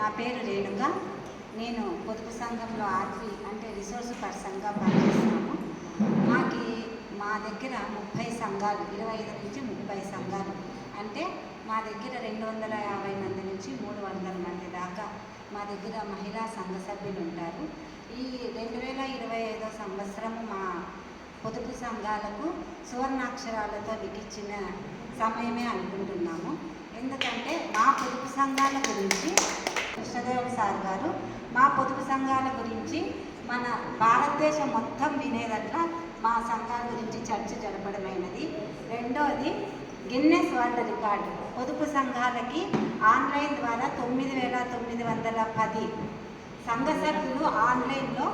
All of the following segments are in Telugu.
నా పేరు రేణుక నేను పొదుపు సంఘంలో ఆర్పి అంటే రిసోర్స్ పర్సన్గా పనిచేస్తాము మాకి మా దగ్గర ముప్పై సంఘాలు ఇరవై ఐదు నుంచి ముప్పై సంఘాలు. అంటే మా దగ్గర రెండు వందల యాభై మంది నుంచి మూడు వందల మంది దాకా మా దగ్గర మహిళా సంఘ సభ్యులు ఉంటారు. ఈ రెండు వేల ఇరవై ఐదో సంవత్సరం మా పొదుపు సంఘాలకు సువర్ణాక్షరాలతో లిఖించిన సమయమే అనుకుంటున్నాము. ఎందుకంటే మా పొదుపు సంఘాల గురించి కృష్ణదేవ్ సార్ గారు మా పొదుపు సంఘాల గురించి మన భారతదేశం మొత్తం వినేదట్లా మా సంఘాల గురించి చర్చ జరపడమైనది. రెండోది గిన్నెస్ వరల్డ్ రికార్డు. పొదుపు సంఘాలకి ఆన్లైన్ ద్వారా తొమ్మిది వేల తొమ్మిది వందల పది సంఘ సభ్యులు ఆన్లైన్లో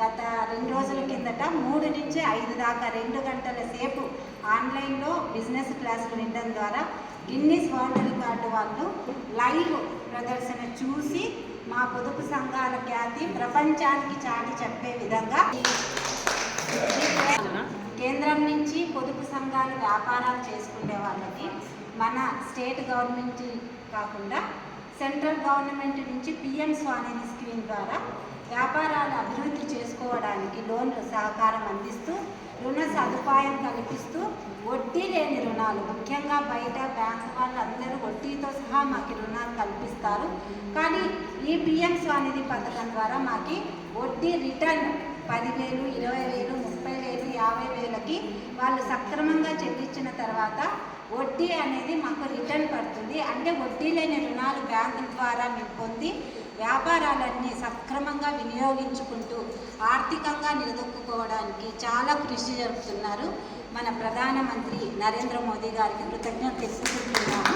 గత రెండు రోజుల కిందట మూడు నుంచి ఐదు దాకా రెండు గంటల సేపు ఆన్లైన్లో బిజినెస్ క్లాసులు వినడం ద్వారా గిన్నీస్ వరల్డ్ రికార్డు వాళ్ళు లైవ్ ప్రదర్శన చూసి మా పొదుపు సంఘాల ఖ్యాతి ప్రపంచానికి చాటి చెప్పే విధంగా కేంద్రం నుంచి పొదుపు సంఘాలు వ్యాపారాలు చేసుకునే వాళ్ళకి మన స్టేట్ గవర్నమెంట్ కాకుండా సెంట్రల్ గవర్నమెంట్ నుంచి పిఎం స్వానిధి స్కీమ్ ద్వారా వ్యాపారాలు అభివృద్ధి చేసుకోవడానికి లోన్లు సహకారం అందిస్తూ రుణ సదుపాయం కల్పిస్తూ వడ్డీ లేని రుణాలు ముఖ్యంగా బయట బ్యాంకు వాళ్ళు అందరూ వడ్డీతో సహా మాకు రుణాలు కల్పిస్తారు. కానీ ఈ పిఎం స్వానిధి పథకం ద్వారా మాకు వడ్డీ రిటర్న్ పదివేలు ఇరవై వేలు ముప్పై వేలు యాభై వేలకి వాళ్ళు సక్రమంగా చెల్లించిన వడ్డీ అనేది మాకు రిటర్న్ పడుతుంది. అంటే వడ్డీ లేని రుణాలు బ్యాంకు ద్వారా మేము పొంది వ్యాపారాలన్నీ సక్రమంగా వినియోగించుకుంటూ ఆర్థికంగా నిలదొక్కుకోవడానికి చాలా కృషి జరుపుతున్నారు మన ప్రధానమంత్రి నరేంద్ర మోదీ గారికి కృతజ్ఞత తెలుపుకుంటున్నాము.